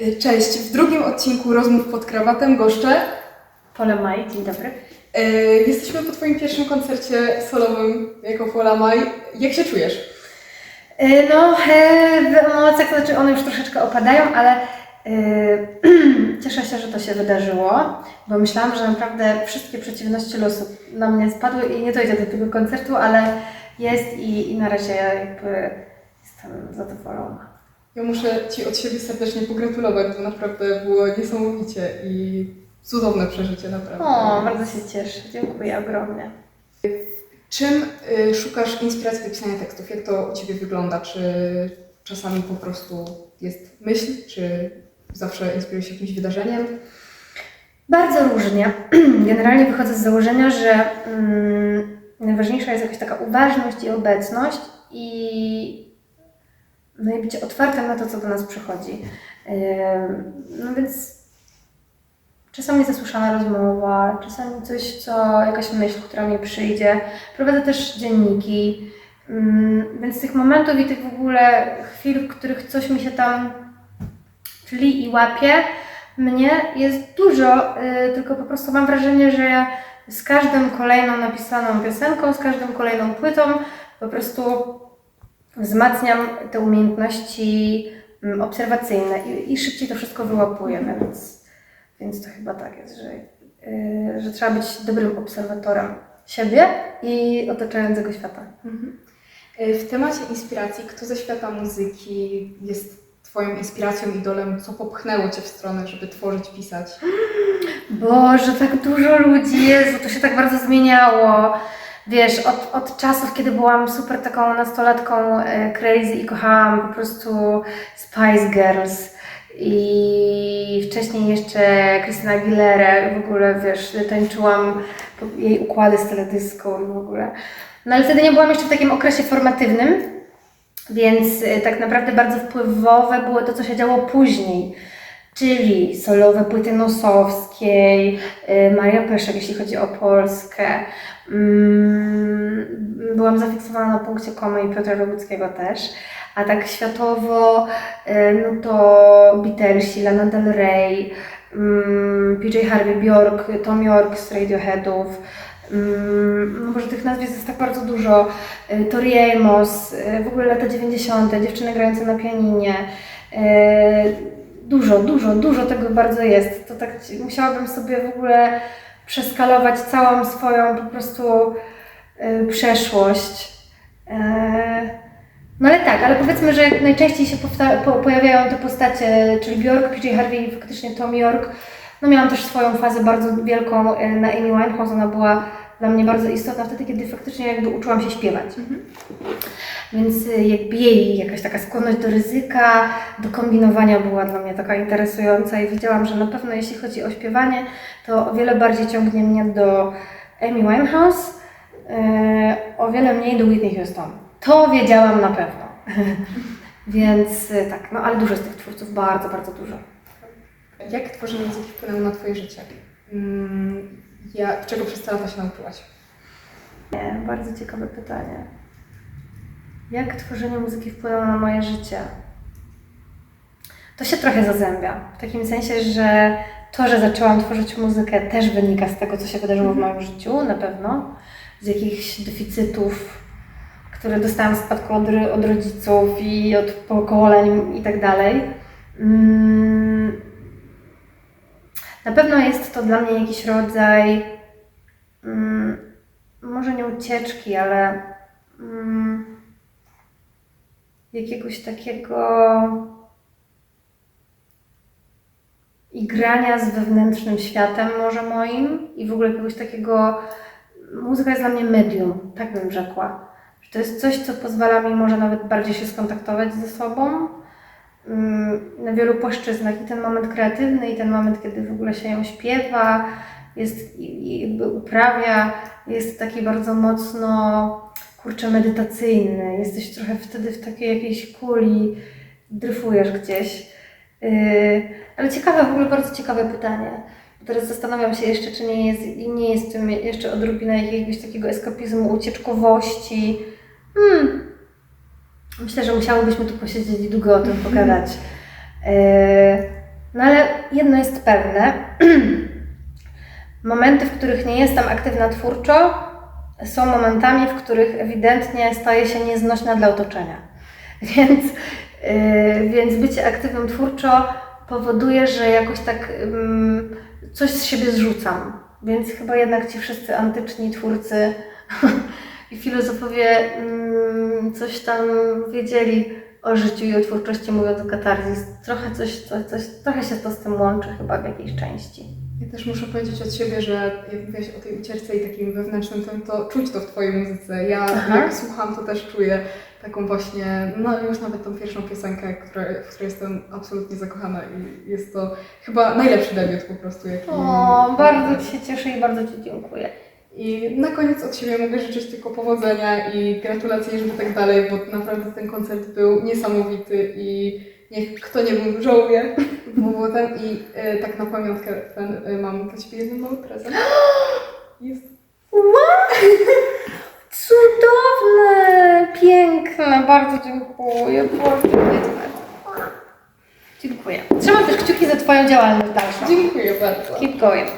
Y, Cześć, w drugim odcinku Rozmów pod krawatem goszczę. Pola Maj, dzień dobry. Y, Jesteśmy po Twoim pierwszym koncercie solowym jako Pola Maj. Jak się czujesz? E, No, e, w emocjach, to znaczy one już troszeczkę opadają, ale e, cieszę się, że to się wydarzyło, bo myślałam, że naprawdę wszystkie przeciwności losu na mnie spadły i nie dojdzie do tego koncertu, ale jest i, i na razie jakby jestem zadowolona. Ja muszę Ci od siebie serdecznie pogratulować, bo naprawdę było niesamowicie i cudowne przeżycie, naprawdę. O, bardzo się cieszę, dziękuję ogromnie. Czym y, szukasz inspiracji do pisania tekstów? Jak to u Ciebie wygląda? Czy czasami po prostu jest myśl, czy zawsze inspirujesz się jakimś wydarzeniem? Bardzo różnie. Generalnie wychodzę z założenia, że mm, najważniejsza jest jakaś taka uważność i obecność i, no i być otwartym na to, co do nas przychodzi. No więc czasami zasłyszana rozmowa, czasami coś, co jakaś myśl, która mi przyjdzie. Prowadzę też dzienniki, Ym, więc tych momentów i tych w ogóle chwil, w których coś mi się tam tli i łapie, mnie jest dużo, y, tylko po prostu mam wrażenie, że ja z każdą kolejną napisaną piosenką, z każdą kolejną płytą po prostu wzmacniam te umiejętności mm, obserwacyjne i, i szybciej to wszystko wyłapuję, więc, więc to chyba tak jest, że, y, że trzeba być dobrym obserwatorem siebie i otaczającego świata. Mhm. Y, W temacie inspiracji, kto ze świata muzyki jest Twoją inspiracją, idolem? Co popchnęło Cię w stronę, żeby tworzyć, pisać? Boże, tak dużo ludzi, Jezu, to się tak bardzo zmieniało. Wiesz, od, od czasów, kiedy byłam super taką nastolatką e, crazy i kochałam po prostu Spice Girls i wcześniej jeszcze Christina Aguilera w ogóle, wiesz, tańczyłam jej układy z teledyską i w ogóle. No ale wtedy nie byłam jeszcze w takim okresie formatywnym, więc e, tak naprawdę bardzo wpływowe było to, co się działo później. Czyli solowe płyty Nosowskiej, y, Maria Pyszek, jeśli chodzi o Polskę. Byłam zafiksowana na punkcie Komy i Piotra Roguckiego też. A tak światowo, y, no to Beatlesi, Lana Del Rey, mm, PJ Harvey, Bjork, Tom York z Radioheadów. Mm, No może tych nazwisk jest tak bardzo dużo. Y, Tori Amos, y, w ogóle lata 90., dziewczyny grające na pianinie. Dużo, dużo, dużo tego bardzo jest. To tak musiałabym sobie w ogóle przeskalować całą swoją po prostu przeszłość. E, no ale tak, ale powiedzmy, że najczęściej się po, pojawiają te postacie, czyli Bjork, PJ Harvey i faktycznie Tom York. No miałam też swoją fazę bardzo wielką y, na Amy Winehouse, ona była dla mnie bardzo istotna wtedy, kiedy faktycznie jakby uczyłam się śpiewać. Więc y, jakby jej jakaś taka skłonność do ryzyka, do kombinowania była dla mnie taka interesująca i wiedziałam, że na pewno jeśli chodzi o śpiewanie, to o wiele bardziej ciągnie mnie do Amy Winehouse, o wiele mniej do Whitney Houston. To wiedziałam na pewno. Więc y, tak, no ale dużo z tych twórców, bardzo, bardzo dużo. Jak tworzenie muzyki wpłynęło na Twoje życie? Mm, Ja, czego przez te lata się nauczyłaś? Nie, bardzo ciekawe pytanie. Jak tworzenie muzyki wpłynęło na moje życie? To się trochę zazębia. W takim sensie, że to, że zaczęłam tworzyć muzykę, też wynika z tego, co się wydarzyło w moim życiu, na pewno. Z jakichś deficytów, które dostałam w spadku od, od rodziców i od pokoleń i tak dalej. Mm. Na pewno jest to dla mnie jakiś rodzaj mm, może nie ucieczki, ale mm, jakiegoś takiego igrania z wewnętrznym światem może moim i w ogóle jakiegoś takiego muzyka jest dla mnie medium, tak bym rzekła. Że to jest coś, co pozwala mi może nawet bardziej się skontaktować ze sobą mm, na wielu płaszczyznach i ten moment kreatywny i ten moment, kiedy w ogóle się ją śpiewa, jest jakby uprawia, jest taki bardzo mocno kurczę medytacyjny. Jesteś trochę wtedy w takiej jakiejś kuli, dryfujesz gdzieś. Yy, ale ciekawe, w ogóle bardzo ciekawe pytanie. Teraz zastanawiam się jeszcze, czy nie jest, nie jest w tym jeszcze odrobina jakiegoś takiego eskapizmu, ucieczkowości. Hmm. Myślę, że musiałybyśmy tu posiedzieć i długo o tym pogadać. Yy, No ale jedno jest pewne. Momenty, w których nie jestem aktywna twórczo, są momentami, w których ewidentnie staję się nieznośna dla otoczenia. Więc, yy, więc bycie aktywną twórczo powoduje, że jakoś tak ym, coś z siebie zrzucam. Więc chyba jednak ci wszyscy antyczni twórcy i filozofowie ym, coś tam wiedzieli o życiu i o twórczości, mówiąc o katarzis. Trochę, coś, coś, coś, trochę się to z tym łączy chyba w jakiejś części. Ja też muszę powiedzieć od siebie, że jak mówiłaś o tej ucieczce i takim wewnętrznym tym, to czuć to w Twojej muzyce. Ja Aha. jak słucham, to też czuję taką właśnie, no już nawet tą pierwszą piosenkę, która, w której jestem absolutnie zakochana i jest to chyba najlepszy debiut po prostu, jaki... O, bardzo Ci się cieszę i bardzo Ci dziękuję. I na koniec od siebie mogę życzyć tylko powodzenia i gratulacje, żeby tak dalej, bo naprawdę ten koncert był niesamowity i niech kto nie był żałuje, bo było ten i e, tak na pamiątkę ten, e, mam dla Ciebie jeden mały prezent. Jest Cudowne, bardzo dziękuję. Boże, biedne. Dziękuję. Trzymam też kciuki za Twoją działalność dalszą. Dziękuję bardzo. Keep going.